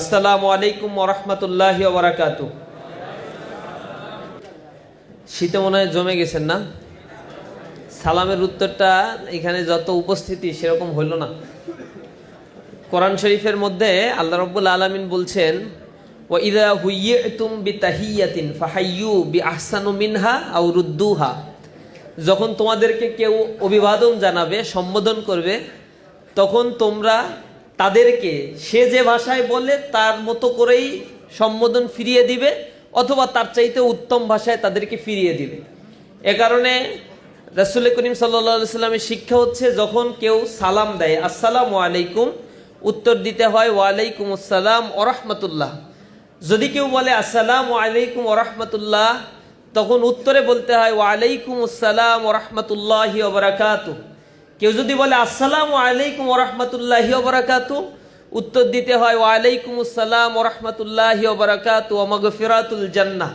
আসসালামু আলাইকুম ওরহমতুল্লাহ ওবরাকাতু শীতে মনে হয় জমে গেছেন না? সালামের উত্তরটা এখানে যত উপস্থিতি সেরকম হইল না। কোরআন শরীফের মধ্যে আল্লাহ রব্বুল আলমিন বলছেন হুইয়তুম বি তাহিয়াতিন মিনহা রুদ্দুহা। যখন তোমাদেরকে কেউ অভিবাদন জানাবে, সম্বোধন করবে, তখন তোমরা তাদেরকে সে যে ভাষায় বলে তার মতো করেই সম্বোধন ফিরিয়ে দিবে, অথবা তার চাইতে উত্তম ভাষায় তাদেরকে ফিরিয়ে দিবে। এ কারণে রাসুল করিম সাল্লা সাল্লামের শিক্ষা হচ্ছে, যখন কেউ সালাম দেয়, আসসালাম আলাইকুম উত্তর দিতে হয়, ওয়ালাইকুম আসসালাম ওরহমতুল্লাহ যদি কেউ বলে, আসসালামু আলাইকুম ওরহমতুল্লাহ তখন উত্তরে বলতে হয়, ওয়ালাইকুম আসসালাম ওরহমতুল্লাহি ওবরাকাতু কেউ যদি বলে, আসসালাম আলাইকুম ওরহমতুল্লাহি ওবরাকাতু উত্তর দিতে হয় ওয়ালাইকুম আসসালাম ওরহমতুল্লাহি ওবরাকাতু ওমগফিরাতুল জান্নাহ।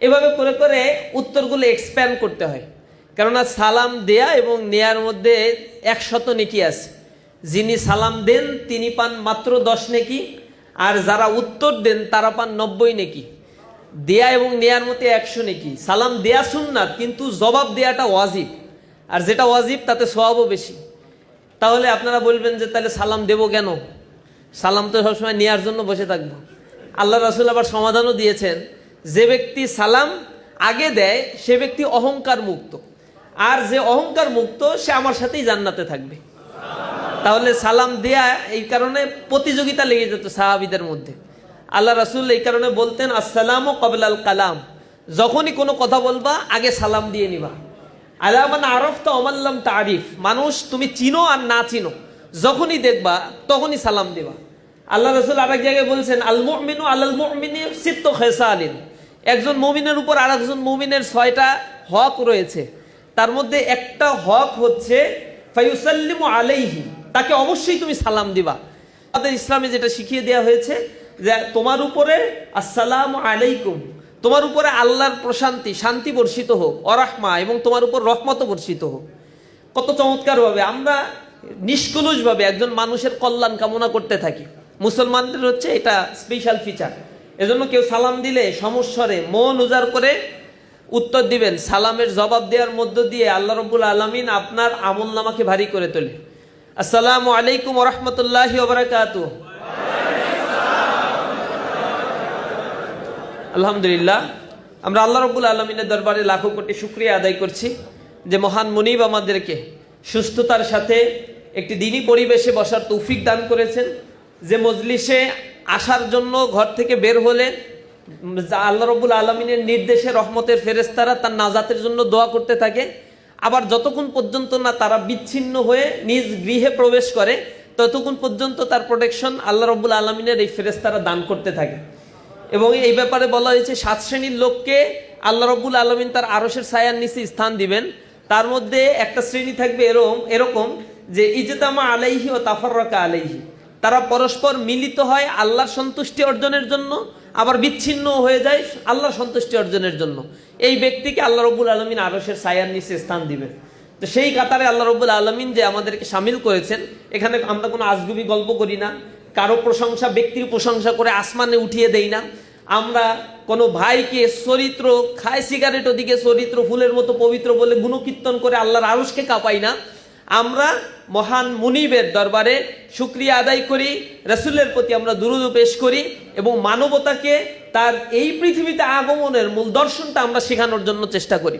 এভাবে করে করে উত্তরগুলো এক্সপ্যান্ড করতে হয়। কেননা সালাম দেয়া এবং নেয়ার মধ্যে একশত নেকি আছে। যিনি সালাম দেন, তিনি পান মাত্র দশ নেকি, আর যারা উত্তর দেন, তারা পান নব্বই নেকি। দেয়া এবং নেয়ার মধ্যে একশো নেকি। সালাম দেয়া সুন্নাত, কিন্তু জবাব দেয়াটা ওয়াজিব। আর যেটা ওয়াজিব, তাতে সোয়াবও বেশি। তাহলে আপনারা বলবেন যে, তাহলে সালাম দেব কেন? সালাম তো সবসময় নেওয়ার জন্য বসে থাকব। আল্লাহ রাসুল আবার সমাধানও দিয়েছেন, যে ব্যক্তি সালাম আগে দেয়, সে ব্যক্তি অহংকার মুক্ত। আর যে অহংকার মুক্ত, সে আমার সাথেই জান্নাতে থাকবে। তাহলে সালাম দেয়া এই কারণে প্রতিযোগিতা লেগে যেত সাহাবিদের মধ্যে। আল্লাহ রাসুল এই কারণে বলতেন, আসসালাম ও কবলাল কালাম। যখনই কোনো কথা বলবা, আগে সালাম দিয়ে নিবা। আলামান আরফ তো অমাল্লাম তারিফ মানুষ তুমি চিনো আর না চিনো, যখনই দেখবা তখনই সালাম দিবা। আল্লাহ রসুল আরেক জায়গায় বলছেন, আল মুমিনু আল্লাল মুমিনী সিত্ত খেসা আলিন একজন মুমিনের উপর আর একজন মুমিনের ছয়টা হক রয়েছে। তার মধ্যে একটা হক হচ্ছে ফাইউসাল্লিমু আলাইহি। তাকে অবশ্যই তুমি সালাম দিবা। আমাদের ইসলামে যেটা শিখিয়ে দেওয়া হয়েছে যে তোমার উপরে আসসালামু আলাইকুম তোমার উপরে আল্লাহর প্রশান্তি, শান্তি বর্ষিত হোক, অরাহমা, এবং তোমার উপর রহমত বর্ষিত হোক। কত চমৎকারভাবে আমরা নিষ্কলুষভাবে একজন মানুষের কল্যাণ কামনা করতে থাকি। মুসলমানদের হচ্ছে এটা স্পেশাল ফিচার এজন্য কেউ সালাম দিলে সমস্বরে মন উজাড় করে উত্তর দিবেন, সালামের জবাব দেওয়ার মধ্য দিয়ে আল্লাহ রব্বুল আলমিন আপনার আমল নামাকে ভারী করে তোলে। আসসালামু আলাইকুম রহমতুল্লাহ ওবরাকাতু আলহামদুলিল্লাহ, আমরা আল্লাহ রব্বুল আলমিনের দরবারে লাখো কোটি শুক্রিয়া আদায় করছি যে মহান মনিব আমাদেরকে সুস্থতার সাথে একটি দিনী পরিবেশে বসার তৌফিক দান করেছেন, যে মজলিসে আসার জন্য ঘর থেকে বের হলে আল্লাহ রব্বুল আলমিনের নির্দেশে রহমতের ফেরেস্তারা তার নাজাতের জন্য দোয়া করতে থাকে। আবার যতক্ষণ পর্যন্ত না তারা বিচ্ছিন্ন হয়ে নিজ গৃহে প্রবেশ করে, ততক্ষণ পর্যন্ত তার প্রোটেকশন আল্লাহ রব্বুল আলমিনের এই ফেরেস্তারা দান করতে থাকে। এবং এই ব্যাপারে বলা হয়েছে, সাত শ্রেণির লোককে আল্লাহ রব্বুল আলমিন তার আরসের ছায়ার নিচে স্থান দিবেন। তার মধ্যে একটা শ্রেণি থাকবে এরকম এরকম যে ইজতামা আলাইহি ও তাফাররাকা আলাইহি। তারা পরস্পর মিলিত হয় আল্লাহর সন্তুষ্টি অর্জনের জন্য, আবার বিচ্ছিন্ন হয়ে যায় আল্লাহর সন্তুষ্টি অর্জনের জন্য। এই ব্যক্তিকে আল্লাহ রব্বুল আলমিন আরসের ছায়ার নিচে স্থান দিবেন। তো সেই কাতারে আল্লাহ রব্বুল আলমিন যে আমাদেরকে সামিল করেছেন, এখানে আমরা কোনো আজগুবি গল্প করি না। কারও প্রশংসা, ব্যক্তির প্রশংসা করে আসমানে উঠিয়ে দেই না। আমরা কোনো ভাইকে চরিত্র, খায় সিগারেট ওদিকে চরিত্র, ফুলের মতো পবিত্র বলে গুণকীর্তন করে আল্লাহর আরসকে কাঁপাই না। আমরা মহান মুনিবের দরবারে শুক্রিয়া আদায় করি, রসুলের প্রতি আমরা দুরুদ পেশ করি এবং মানবতাকে তার এই পৃথিবীতে আগমনের মূল দর্শনটা আমরা শেখানোর জন্য চেষ্টা করি।